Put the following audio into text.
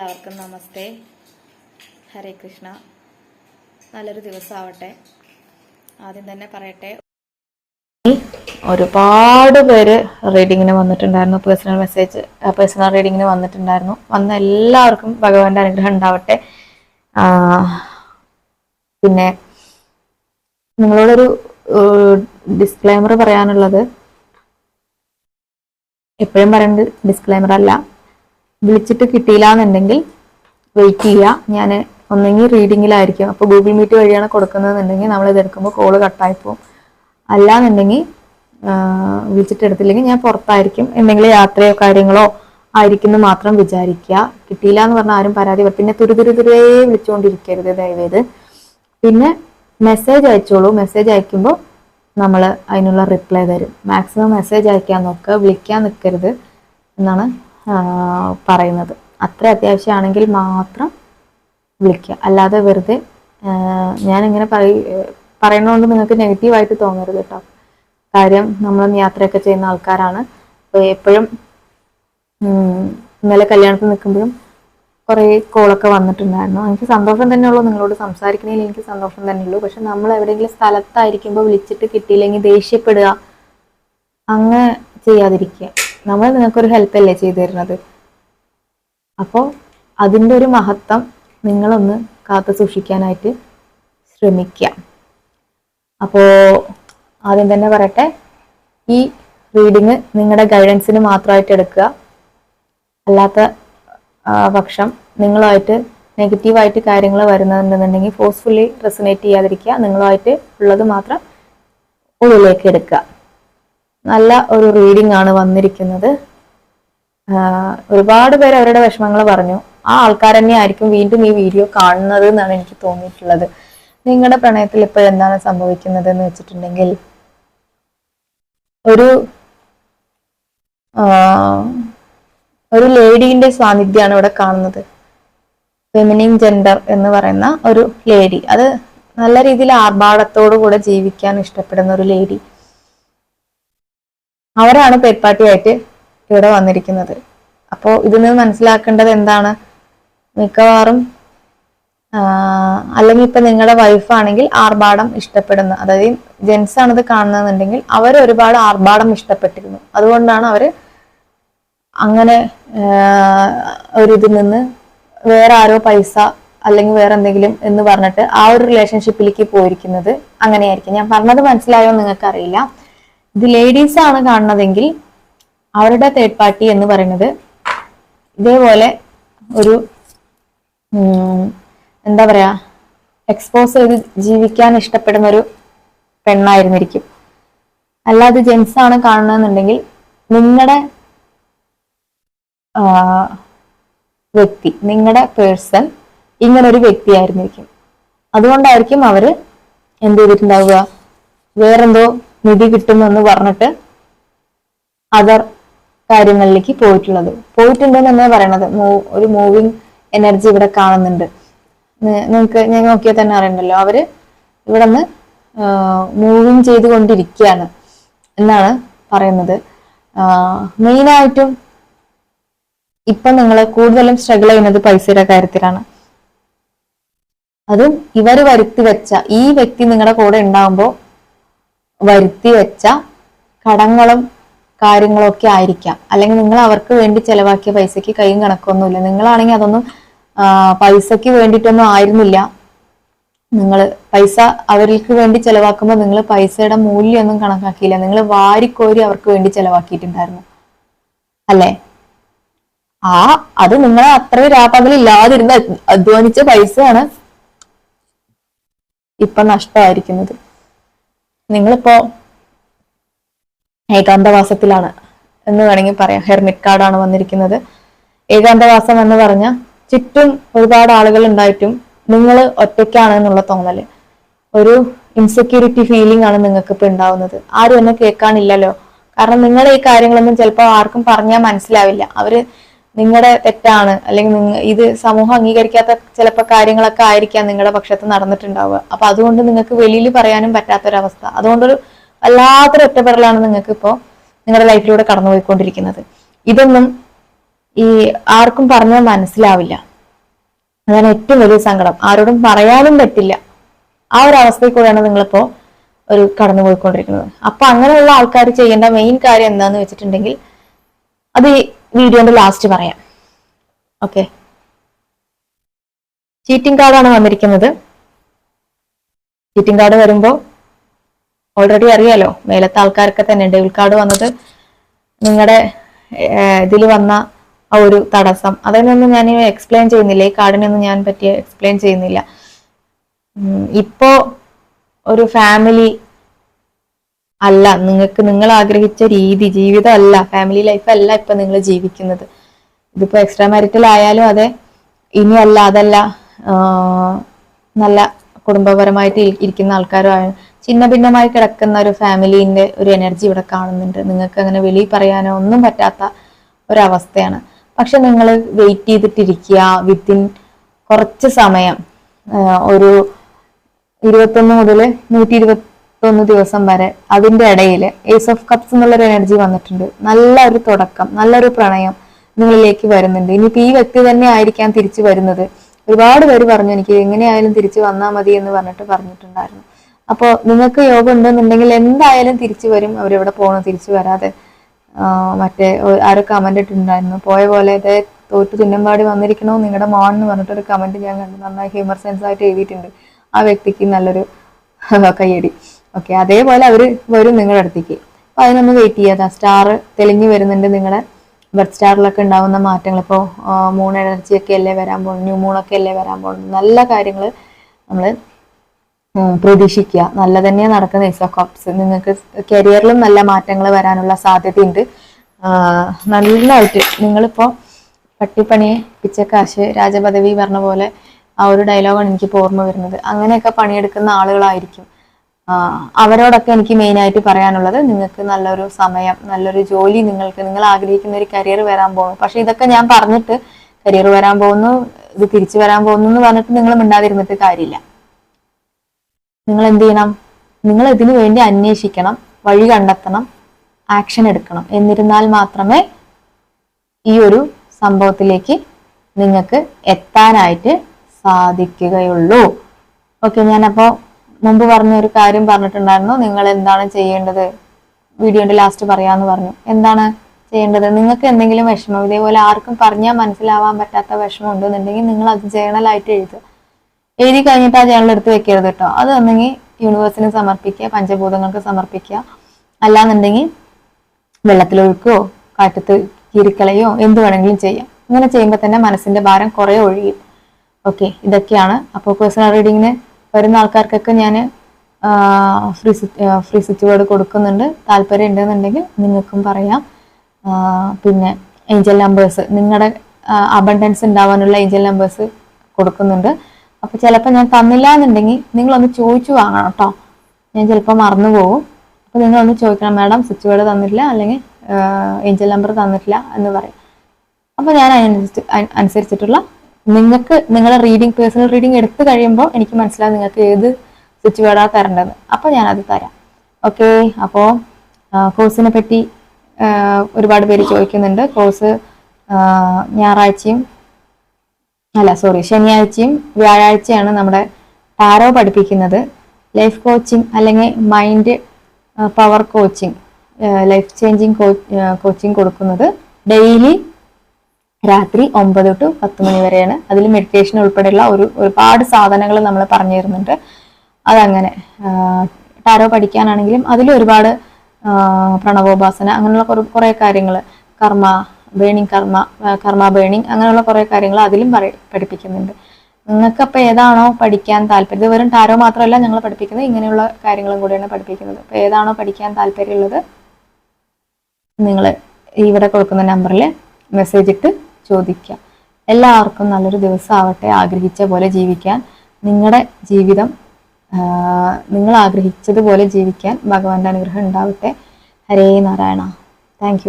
എല്ലാവർക്കും നമസ്തേ. ഹരേ കൃഷ്ണ. നല്ലൊരു ദിവസമാവട്ടെ ആദ്യം തന്നെ പറയട്ടെ. ഒരുപാട് പേര് റീഡിങ്ങിന് വന്നിട്ടുണ്ടായിരുന്നു. പേഴ്സണൽ മെസ്സേജ് പേഴ്സണൽ റീഡിങ്ങിന് വന്നിട്ടുണ്ടായിരുന്നു. വന്ന എല്ലാവർക്കും ഭഗവാന്റെ അനുഗ്രഹം ഉണ്ടാവട്ടെ. പിന്നെ നിങ്ങളോടൊരു ഡിസ്ക്ലൈമർ പറയാനുള്ളത്. എപ്പോഴും പറയുന്നത് ഡിസ്ക്ലൈമർ അല്ല. വിളിച്ചിട്ട് കിട്ടിയില്ല എന്നുണ്ടെങ്കിൽ വെയിറ്റ് ചെയ്യുക. ഞാൻ ഒന്നെങ്കിൽ റീഡിങ്ങിലായിരിക്കും അപ്പോൾ ഗൂഗിൾ മീറ്റ് വഴിയാണ് കൊടുക്കുന്നതെന്നുണ്ടെങ്കിൽ നമ്മൾ ഇത് എടുക്കുമ്പോൾ കോൾ കട്ടായി പോകും അല്ലാന്നുണ്ടെങ്കിൽ വിളിച്ചിട്ട് എടുത്തില്ലെങ്കിൽ ഞാൻ പുറത്തായിരിക്കും. എന്തെങ്കിലും യാത്രയോ കാര്യങ്ങളോ ആയിരിക്കും എന്ന് മാത്രം വിചാരിക്കുക. കിട്ടിയില്ല എന്ന് പറഞ്ഞാൽ ആരും പരാതി പിന്നെ തുരു തുരു തുരേ വിളിച്ചുകൊണ്ടിരിക്കരുത് ദയവേത്. പിന്നെ മെസ്സേജ് അയച്ചോളൂ. മെസ്സേജ് അയക്കുമ്പോൾ നമ്മൾ അതിനുള്ള റിപ്ലൈ തരും. മാക്സിമം മെസ്സേജ് അയക്കാൻ നോക്കുക. വിളിക്കാൻ നിൽക്കരുത് എന്നാണ് പറയുന്നത്. അത്ര അത്യാവശ്യമാണെങ്കിൽ മാത്രം വിളിക്കുക. അല്ലാതെ വെറുതെ ഞാനിങ്ങനെ പറയ പറയുന്നതുകൊണ്ട് നിങ്ങൾക്ക് നെഗറ്റീവായിട്ട് തോന്നരുത് കേട്ടോ. കാര്യം നമ്മൾ യാത്രയൊക്കെ ചെയ്യുന്ന ആൾക്കാരാണ്. എപ്പോഴും ഇന്നലെ കല്യാണത്തിൽ നിൽക്കുമ്പോഴും കുറേ കോളൊക്കെ വന്നിട്ടുണ്ടായിരുന്നു. എനിക്ക് സന്തോഷം തന്നെയുള്ളൂ നിങ്ങളോട് സംസാരിക്കണേൽ എനിക്ക് സന്തോഷം തന്നെയുള്ളൂ പക്ഷെ നമ്മൾ എവിടെയെങ്കിലും സ്ഥലത്തായിരിക്കുമ്പോൾ വിളിച്ചിട്ട് കിട്ടിയില്ലെങ്കിൽ ദേഷ്യപ്പെടുക അങ്ങ് ചെയ്യാതിരിക്കുക. നമ്മൾ നിങ്ങൾക്കൊരു ഹെൽപ്പ് അല്ലേ ചെയ്തു തരുന്നത്? അപ്പോൾ അതിന്റെ ഒരു മഹത്വം നിങ്ങളൊന്ന് കാത്തു സൂക്ഷിക്കാനായിട്ട് ശ്രമിക്കുക. അപ്പോൾ ആദ്യം തന്നെ പറയട്ടെ ഈ റീഡിങ് നിങ്ങളുടെ ഗൈഡൻസിന് മാത്രമായിട്ട് എടുക്കുക. അല്ലാത്ത പക്ഷം നിങ്ങളുമായിട്ട് നെഗറ്റീവായിട്ട് കാര്യങ്ങൾ വരുന്നുണ്ടെന്നുണ്ടെങ്കിൽ ഫോഴ്സ്ഫുള്ളി റെസനേറ്റ് ചെയ്യാതിരിക്കുക. നിങ്ങളുമായിട്ട് ഉള്ളത് മാത്രം ഉള്ളിലേക്ക് എടുക്കുക. നല്ല ഒരു റീഡിംഗ് ആണ് വന്നിരിക്കുന്നത്. ഒരുപാട് പേര് അവരുടെ വിഷമങ്ങൾ പറഞ്ഞു. ആ ആൾക്കാർ തന്നെ ആയിരിക്കും വീണ്ടും ഈ വീഡിയോ കാണുന്നത് എന്നാണ് എനിക്ക് തോന്നിയിട്ടുള്ളത്. നിങ്ങളുടെ പ്രണയത്തിൽ ഇപ്പോൾ എന്താണ് സംഭവിക്കുന്നത് എന്ന് വെച്ചിട്ടുണ്ടെങ്കിൽ ഒരു ഒരു ലേഡിന്റെ സാന്നിധ്യമാണ് ഇവിടെ കാണുന്നത്. ഫെമിനിൻ ജെൻഡർ എന്ന് പറയുന്ന ഒരു ലേഡി അത് നല്ല രീതിയിൽ ആർഭാടത്തോടു കൂടെ ജീവിക്കാൻ ഇഷ്ടപ്പെടുന്ന ഒരു ലേഡി അവരാണ് പേപ്പാട്ടിയായിട്ട് ഇവിടെ വന്നിരിക്കുന്നത്. അപ്പോൾ ഇതിൽ നിന്ന് മനസ്സിലാക്കേണ്ടത് എന്താണ്? മിക്കവാറും അല്ലെങ്കിൽ ഇപ്പൊ നിങ്ങളുടെ വൈഫാണെങ്കിൽ ആർഭാടം ഇഷ്ടപ്പെടുന്ന. അതായത് ജെൻസ് ആണ് ഇത് കാണുന്നതെന്നുണ്ടെങ്കിൽ അവർ ഒരുപാട് ആർഭാടം ഇഷ്ടപ്പെട്ടിരുന്നു. അതുകൊണ്ടാണ് അവർ അങ്ങനെ ഒരിതിൽ നിന്ന് വേറെ ആരോ പൈസ അല്ലെങ്കിൽ വേറെ എന്തെങ്കിലും എന്ന് പറഞ്ഞിട്ട് ആ ഒരു റിലേഷൻഷിപ്പിലേക്ക് പോയിരിക്കുന്നത് അങ്ങനെയായിരിക്കും. ഞാൻ പറഞ്ഞത് മനസ്സിലായോ നിങ്ങൾക്കറിയില്ല. ഇത് ലേഡീസ് ആണ് കാണുന്നതെങ്കിൽ അവരുടെ തേർഡ് പാർട്ടി എന്ന് പറയുന്നത് ഇതേപോലെ ഒരു എന്താ പറയാ എക്സ്പോസ് ചെയ്ത് ജീവിക്കാൻ ഇഷ്ടപ്പെടുന്ന ഒരു പെണ്ണായിരുന്നിരിക്കും. അല്ലാതെ ജെൻസ് ആണ് കാണുന്നതെന്നുണ്ടെങ്കിൽ നിങ്ങളുടെ വ്യക്തി നിങ്ങളുടെ പേഴ്സൺ ഇങ്ങനെ ഒരു വ്യക്തിയായിരുന്നിരിക്കും. അതുകൊണ്ടായിരിക്കും അവർ എന്ത് ചെയ്തിട്ടുണ്ടാവുക? വേറെന്തോ നിധി കിട്ടുമെന്ന് പറഞ്ഞിട്ട് അതർ കാര്യങ്ങളിലേക്ക് പോയിട്ടുള്ളത്. പോയിട്ടുണ്ടെന്ന് തന്നെ പറയണത്. ഒരു മൂവിങ് എനർജി ഇവിടെ കാണുന്നുണ്ട്. നിങ്ങൾക്ക് ഞാൻ നോക്കിയാൽ തന്നെ അറിയണ്ടല്ലോ. അവർ ഇവിടെ നിന്ന് മൂവിങ് ചെയ്തുകൊണ്ടിരിക്കുകയാണ് എന്നാണ് പറയുന്നത്. മെയിനായിട്ടും ഇപ്പൊ നിങ്ങൾ കൂടുതലും സ്ട്രഗിൾ ചെയ്യുന്നത് പൈസയുടെ കാര്യത്തിലാണ്. അതും ഇവർ വരുത്തി വെച്ച ഈ വ്യക്തി നിങ്ങളുടെ കൂടെ ഉണ്ടാവുമ്പോൾ വരുത്തി വെച്ച കടങ്ങളും കാര്യങ്ങളും ഒക്കെ ആയിരിക്കാം. അല്ലെങ്കിൽ നിങ്ങൾ അവർക്ക് വേണ്ടി ചെലവാക്കിയ പൈസക്ക് കൈയും കണക്കൊന്നുമില്ല. നിങ്ങളാണെങ്കിൽ അതൊന്നും പൈസയ്ക്ക് വേണ്ടിയിട്ടൊന്നും ആയിരുന്നില്ല. നിങ്ങൾ പൈസ അവർക്ക് വേണ്ടി ചെലവാക്കുമ്പോൾ നിങ്ങൾ പൈസയുടെ മൂല്യമൊന്നും കണക്കാക്കിയില്ല. നിങ്ങൾ വാരിക്കോരി അവർക്ക് വേണ്ടി ചെലവാക്കിയിട്ടുണ്ടായിരുന്നു. അല്ലേ? ആ അത് നിങ്ങളെ അത്രയും രാപ്പകലില്ലാതിരുന്ന് അധ്വാനിച്ച പൈസയാണ് ഇപ്പൊ നഷ്ടമായിരിക്കുന്നത്. നിങ്ങളിപ്പോ ഏകാന്തവാസത്തിലാണ് എന്ന് വേണമെങ്കിൽ പറയാം. ഹെർമിറ്റ് കാർഡാണ് വന്നിരിക്കുന്നത്. ഏകാന്തവാസം എന്ന് പറഞ്ഞ ചുറ്റും ഒരുപാട് ആളുകൾ ഉണ്ടായിട്ടും നിങ്ങൾ ഒറ്റയ്ക്കാണ് എന്നുള്ള തോന്നൽ. ഒരു ഇൻസെക്യൂരിറ്റി ഫീലിംഗ് ആണ് നിങ്ങൾക്ക് ഇപ്പൊ ഉണ്ടാവുന്നത്. ആരും എന്നെ കേൾക്കാനില്ലല്ലോ. കാരണം നിങ്ങൾ ഈ കാര്യങ്ങളൊന്നും ചിലപ്പോൾ ആർക്കും പറഞ്ഞാൽ മനസ്സിലാവില്ല. അവർ നിങ്ങളുടെ തെറ്റാണ്. അല്ലെങ്കിൽ ഇത് സമൂഹം അംഗീകരിക്കാത്ത ചിലപ്പോൾ കാര്യങ്ങളൊക്കെ ആയിരിക്കാം നിങ്ങളുടെ പക്ഷത്ത് നടന്നിട്ടുണ്ടാവുക. അപ്പൊ അതുകൊണ്ട് നിങ്ങൾക്ക് വെളിയിൽ പറയാനും പറ്റാത്തൊരവസ്ഥ. അതുകൊണ്ടൊരു വല്ലാത്തൊരു ഒറ്റപ്പെടലാണ് നിങ്ങൾക്ക് ഇപ്പോൾ നിങ്ങളുടെ ലൈഫിലൂടെ കടന്നുപോയിക്കൊണ്ടിരിക്കുന്നത്. ഇതൊന്നും ഈ ആർക്കും പറഞ്ഞാൽ മനസ്സിലാവില്ല. അതാണ് ഏറ്റവും വലിയ സങ്കടം. ആരോടും പറയാനും പറ്റില്ല. ആ ഒരു അവസ്ഥയിൽ കൂടെയാണ് നിങ്ങളിപ്പോ ഒരു കടന്നു പോയിക്കൊണ്ടിരിക്കുന്നത് അപ്പൊ അങ്ങനെയുള്ള ആൾക്കാർ ചെയ്യേണ്ട മെയിൻ കാര്യം എന്താന്ന് വെച്ചിട്ടുണ്ടെങ്കിൽ അത് വീഡിയോന്റെ ലാസ്റ്റ് പറയാം. ഓക്കെ ചീറ്റിംഗ് കാർഡാണ് വന്നിരിക്കുന്നത്. ചീറ്റിംഗ് കാർഡ് വരുമ്പോൾ ഓൾറെഡി അറിയാലോ മേലത്തെ ആൾക്കാരൊക്കെ തന്നെ ഡെബിറ്റ് കാർഡ് വന്നത് നിങ്ങളുടെ ഇതിൽ വന്ന ആ ഒരു തടസ്സം. അതിനൊന്നും ഞാൻ എക്സ്പ്ലെയിൻ ചെയ്യുന്നില്ല. ഈ കാർഡിനൊന്നും ഞാൻ പറ്റി എക്സ്പ്ലെയിൻ ചെയ്യുന്നില്ല. ഇപ്പോ ഒരു ഫാമിലി അല്ല നിങ്ങൾക്ക് നിങ്ങൾ ആഗ്രഹിച്ച രീതി ജീവിതം അല്ല ഫാമിലി ലൈഫ് അല്ല ഇപ്പൊ നിങ്ങൾ ജീവിക്കുന്നത്. ഇതിപ്പോ എക്സ്ട്രാ മാരിറ്റൽ ആയാലും അതെ ഇനി അല്ല അതല്ല നല്ല കുടുംബപരമായിട്ട് ഇരി- ഇരിക്കുന്ന ആൾക്കാരും ചിന്ന ഭിന്നമായി കിടക്കുന്ന ഒരു ഫാമിലിന്റെ ഒരു എനർജി ഇവിടെ കാണുന്നുണ്ട്. നിങ്ങൾക്ക് അങ്ങനെ വെളിയിൽ പറയാനോ ഒന്നും പറ്റാത്ത ഒരവസ്ഥയാണ്. പക്ഷെ നിങ്ങൾ വെയിറ്റ് ചെയ്തിട്ടിരിക്കുക വിത്തിൻ കുറച്ച് സമയം ഒരു ഇരുപത്തൊന്ന് മുതൽ നൂറ്റി ഇരുപത്തൊന്ന് ദിവസം വരെ അതിന്റെ ഇടയിൽ ഏസ് ഓഫ് കപ്സ് എന്നുള്ളൊരു എനർജി വന്നിട്ടുണ്ട്. നല്ല ഒരു തുടക്കം നല്ലൊരു പ്രണയം നിങ്ങളിലേക്ക് വരുന്നുണ്ട്. ഇനിയിപ്പോ ഈ വ്യക്തി തന്നെ ആയിരിക്കാം തിരിച്ചു വരുന്നത്. ഒരുപാട് പേര് പറഞ്ഞു എനിക്ക് എങ്ങനെയായാലും തിരിച്ചു വന്നാൽ മതി എന്ന് പറഞ്ഞിട്ട് പറഞ്ഞിട്ടുണ്ടായിരുന്നു. അപ്പോൾ നിങ്ങൾക്ക് യോഗം ഉണ്ടെന്നുണ്ടെങ്കിൽ എന്തായാലും തിരിച്ചു വരും. അവരെവിടെ പോകണം തിരിച്ചു വരാതെ. മറ്റേ ആരോ കമന്റ് ഇട്ടിട്ടുണ്ടായിരുന്നു. പോയ പോലെ ഇതേ തോറ്റു തുന്നമ്പാടി വന്നിരിക്കണോ നിങ്ങളുടെ മോൻ എന്ന് പറഞ്ഞിട്ടൊരു കമന്റ് ഞാൻ കണ്ടു. നന്നായി ഹ്യൂമർ സെൻസ് ആയിട്ട് എഴുതിയിട്ടുണ്ട്. ആ വ്യക്തിക്ക് നല്ലൊരു കയ്യടി. ഓക്കെ അതേപോലെ അവർ വരും നിങ്ങളുടെ അടുത്തേക്ക്. അപ്പൊ അതിനൊന്ന് വെയിറ്റ് ചെയ്യാതെ സ്റ്റാർ തെളിഞ്ഞു വരുന്നുണ്ട് നിങ്ങളുടെ ബർത്ത് സ്റ്റാറിലൊക്കെ ഉണ്ടാകുന്ന മാറ്റങ്ങൾ. ഇപ്പോൾ മൂൺ എനർജി ഒക്കെ അല്ലേ വരാൻ പോകുന്നത്? ന്യൂ മൂണൊക്കെ അല്ലേ വരാൻ പോകുന്നത്? നല്ല കാര്യങ്ങൾ നമ്മൾ പ്രതീക്ഷിക്കുക. നല്ല തന്നെയാണ് നടക്കുന്ന ഇസോ കപ്സ് നിങ്ങൾക്ക് കരിയറിലും നല്ല മാറ്റങ്ങൾ വരാനുള്ള സാധ്യതയുണ്ട്. നല്ലതായിട്ട് നിങ്ങളിപ്പോൾ പട്ടിപ്പണി പിച്ചക്കാശ് രാജപദവി പറഞ്ഞ പോലെ ആ ഒരു ഡയലോഗാണ് എനിക്ക് ഇപ്പോൾ ഓർമ്മ വരുന്നത്. അങ്ങനെയൊക്കെ പണിയെടുക്കുന്ന ആളുകളായിരിക്കും. അവരോടൊക്കെ എനിക്ക് മെയിനായിട്ട് പറയാനുള്ളത് നിങ്ങൾക്ക് നല്ലൊരു സമയം നല്ലൊരു ജോലി നിങ്ങൾക്ക് നിങ്ങൾ ആഗ്രഹിക്കുന്ന ഒരു കരിയർ വരാൻ പോകുന്നു. പക്ഷെ ഇതൊക്കെ ഞാൻ പറഞ്ഞിട്ട് കരിയർ വരാൻ പോകുന്നു ഇത് തിരിച്ചു വരാൻ പോകുന്നു എന്ന് പറഞ്ഞിട്ട് നിങ്ങൾ മിണ്ടാതിരുന്നിട്ട് കാര്യമില്ല. നിങ്ങൾ എന്ത് ചെയ്യണം? നിങ്ങൾ ഇതിനു വേണ്ടി അന്വേഷിക്കണം വഴി കണ്ടെത്തണം ആക്ഷൻ എടുക്കണം. എന്നിരുന്നാൽ മാത്രമേ ഈ ഒരു സംഭവത്തിലേക്ക് നിങ്ങൾക്ക് എത്താനായിട്ട് സാധിക്കുകയുള്ളൂ. ഓക്കെ ഞാനപ്പോ മുമ്പ് പറഞ്ഞ ഒരു കാര്യം പറഞ്ഞിട്ടുണ്ടായിരുന്നു. നിങ്ങൾ എന്താണ് ചെയ്യേണ്ടത്? വീഡിയോന്റെ ലാസ്റ്റ് പറയാന്ന് പറഞ്ഞു. എന്താണ് ചെയ്യേണ്ടത്? നിങ്ങൾക്ക് എന്തെങ്കിലും വിഷമം? ഇതേപോലെ ആർക്കും പറഞ്ഞാൽ മനസ്സിലാവാൻ പറ്റാത്ത വിഷമം ഉണ്ടെന്നുണ്ടെങ്കിൽ നിങ്ങൾ അത് ജേണലായിട്ട് എഴുതുക. എഴുതി കഴിഞ്ഞിട്ട് ആ ജേണൽ എടുത്ത് വെക്കരുത് കേട്ടോ. അത് ഒന്നെങ്കിൽ യൂണിവേഴ്സിന് സമർപ്പിക്കുക പഞ്ചഭൂതങ്ങൾക്ക് സമർപ്പിക്കുക. അല്ലാന്നുണ്ടെങ്കിൽ വെള്ളത്തിലൊഴുക്കോ കാറ്റത്ത് കീറിക്കളയോ എന്ത് വേണമെങ്കിലും ചെയ്യാം. ഇങ്ങനെ ചെയ്യുമ്പോൾ തന്നെ മനസ്സിന്റെ ഭാരം കുറെ ഒഴിയും ഓക്കെ ഇതൊക്കെയാണ്. അപ്പോൾ പേഴ്സണൽ റീഡിങ്ങിന് വരുന്ന ആൾക്കാർക്കൊക്കെ ഞാൻ ഫ്രീ ഫ്രീ സ്വിച്ച് ബോർഡ് കൊടുക്കുന്നുണ്ട്. താല്പര്യം ഉണ്ടെന്നുണ്ടെങ്കിൽ നിങ്ങൾക്കും പറയാം. പിന്നെ ഏഞ്ചൽ നമ്പേഴ്സ് നിങ്ങളുടെ അബണ്ടൻസ് ഉണ്ടാവാനുള്ള ഏഞ്ചൽ നമ്പേഴ്സ് കൊടുക്കുന്നുണ്ട്. അപ്പോൾ ചിലപ്പോൾ ഞാൻ തന്നില്ല എന്നുണ്ടെങ്കിൽ നിങ്ങളൊന്ന് ചോദിച്ചു വാങ്ങണം കേട്ടോ. ഞാൻ ചിലപ്പോൾ മറന്നു പോകും. അപ്പോൾ നിങ്ങളൊന്ന് ചോദിക്കണം മാഡം സ്വിച്ച് ബോർഡ് തന്നിട്ടില്ല? അല്ലെങ്കിൽ ഏഞ്ചൽ നമ്പർ തന്നിട്ടില്ല? എന്ന് പറയും. അപ്പോൾ ഞാൻ അതിനനുസരിച്ച് അനുസരിച്ചിട്ടുള്ള നിങ്ങൾക്ക് നിങ്ങളെ റീഡിങ് പേഴ്സണൽ റീഡിങ് എടുത്തു കഴിയുമ്പോൾ എനിക്ക് മനസ്സിലാവും നിങ്ങൾക്ക് ഏത് സ്വിച്ച് ബോർഡാണ് തരേണ്ടത്. അപ്പോൾ ഞാനത് തരാം. ഓക്കെ അപ്പോൾ കോഴ്സിനെ പറ്റി ഒരുപാട് പേര് ചോദിക്കുന്നുണ്ട്. കോഴ്സ് ഞായറാഴ്ചയും അല്ല സോറി ശനിയാഴ്ചയും വ്യാഴാഴ്ചയാണ് നമ്മുടെ ടാരോ പഠിപ്പിക്കുന്നത്. ലൈഫ് കോച്ചിങ് അല്ലെങ്കിൽ mind power coaching life changing coaching കൊടുക്കുന്നത്. ഡെയിലി രാത്രി ഒമ്പത് ടു പത്ത് മണി വരെയാണ്. അതിൽ മെഡിറ്റേഷൻ ഉൾപ്പെടെയുള്ള ഒരു ഒരുപാട് സാധനങ്ങൾ നമ്മൾ പറഞ്ഞു തരുന്നുണ്ട്. അതങ്ങനെ ടാരോ പഠിക്കാനാണെങ്കിലും അതിൽ ഒരുപാട് പ്രണവോപാസന അങ്ങനെയുള്ള കുറേ കാര്യങ്ങൾ കർമ്മ ബേണിംഗ് കർമ്മ കർമ്മ ബേണിംഗ് അങ്ങനെയുള്ള കുറേ കാര്യങ്ങൾ അതിലും പറ- പഠിപ്പിക്കുന്നുണ്ട്. നിങ്ങൾക്ക് അപ്പോൾ ഏതാണോ പഠിക്കാൻ താല്പര്യം ഇത് വെറും ടാരോ മാത്രമല്ല ഞങ്ങൾ പഠിപ്പിക്കുന്നത് ഇങ്ങനെയുള്ള കാര്യങ്ങളും കൂടിയാണ് പഠിപ്പിക്കുന്നത്. അപ്പോൾ ഏതാണോ പഠിക്കാൻ താല്പര്യമുള്ളത് നിങ്ങൾ ഇവിടെ കൊടുക്കുന്ന നമ്പറിൽ മെസ്സേജ് ഇട്ട് ചോദിക്കുക എല്ലാവർക്കും നല്ലൊരു ദിവസം ആവട്ടെ ആഗ്രഹിച്ച പോലെ ജീവിക്കാൻ. നിങ്ങളുടെ ജീവിതം നിങ്ങൾ ആഗ്രഹിച്ചതുപോലെ ജീവിക്കാൻ ഭഗവാന്റെ അനുഗ്രഹം ഉണ്ടാവട്ടെ. ഹരേ നാരായണ. താങ്ക്